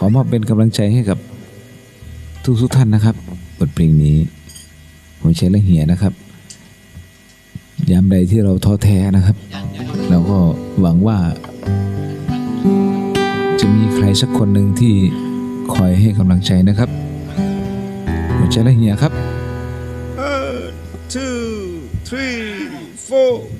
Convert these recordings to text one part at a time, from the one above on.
ขอมอบเป็นกำลังใจให้กับทุกทุกท่านนะครับ บทเพลงนี้หัวใจและเหียนะครับ ยามใดที่เราท้อแท้นะครับ เราก็หวังว่า จะมีใครสักคนหนึ่งที่คอยให้กำลังใจนะครับหัวใจและเหียครับ One, two, three, four.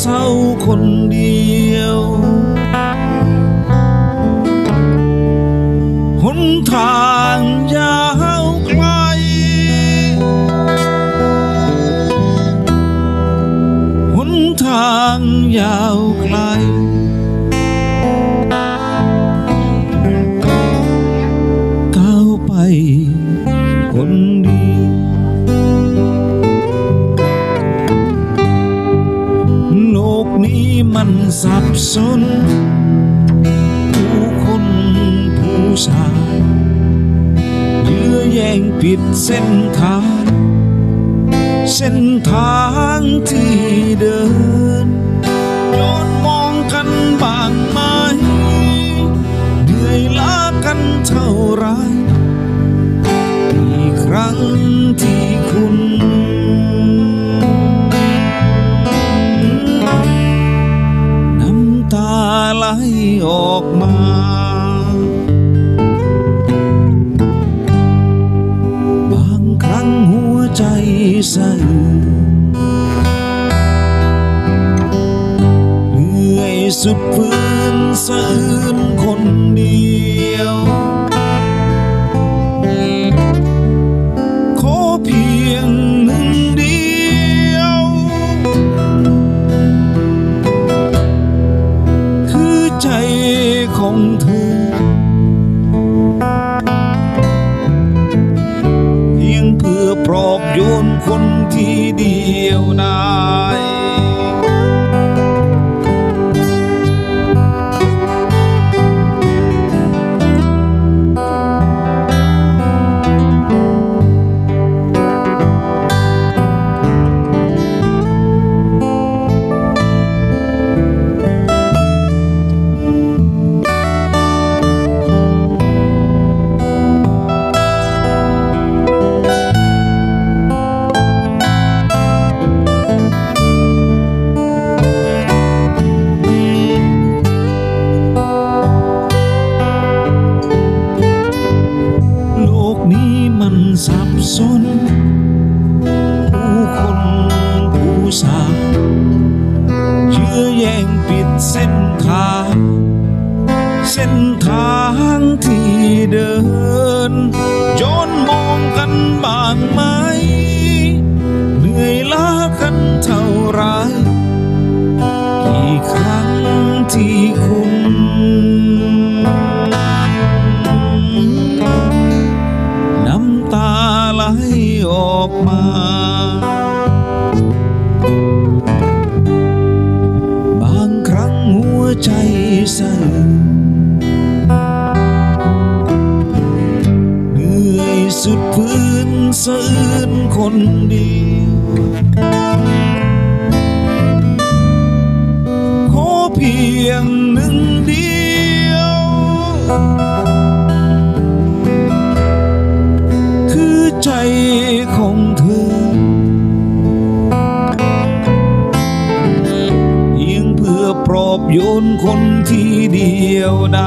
เศร้าคนเดียว หนทางยาวไกล หนทางยาวไกล้มันสับสน ผู้คนผู้ชายเยื้อแย่งปิดเส้นทาง เส้นทางที่เดินย้อนมอง สะอื้นเหนื่อยสุดฝืนสะอื้นคนดี คนที่เดียวนา สน ผู้คนผู้สาเชื่อแย่งปิดเส้นทาง เส้นทางที่เดินย้อนมองกันบ้างไหม เหนื่อยล้ากันเท่าไรกี่ครั้ง สะอื้นคนเดียวขอเพียงหนึ่งเดียว คือใจของเธอเพียงเพื่อปลอบโยนคนที่เดียวด